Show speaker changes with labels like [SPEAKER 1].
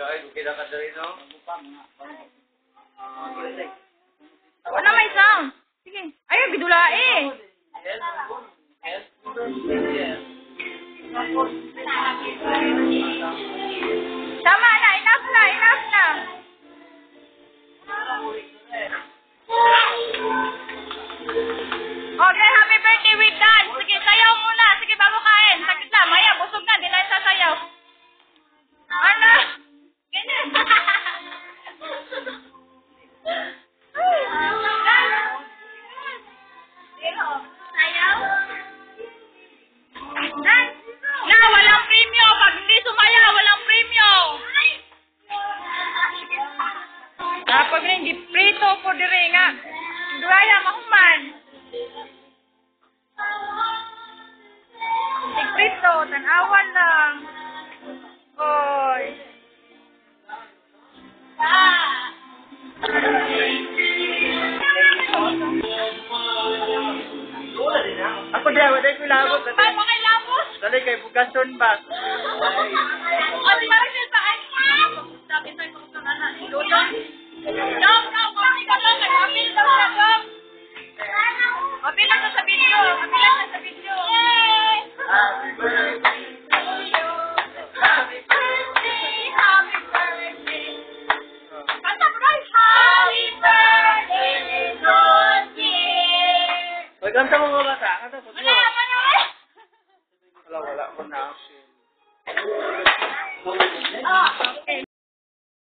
[SPEAKER 1] Dahil, kita ka dali, no?
[SPEAKER 2] Wala may sound. Sige. Ayaw, bidula eh. Kapag rin, giprito po dire nga. Duaya, mahuman. Sigprito, tanawan lang. Oy.
[SPEAKER 1] Ako diya, wala ko labot.
[SPEAKER 2] Ay, pakilabos.
[SPEAKER 1] Dali kay bugason ba?
[SPEAKER 2] O, di ba rin sa ay? Sabi sa'yo kung saan na. Maganda mo ba bata? Ano po? Wala, wala, wala. Wala, wala. Wala, action. Oh, okay.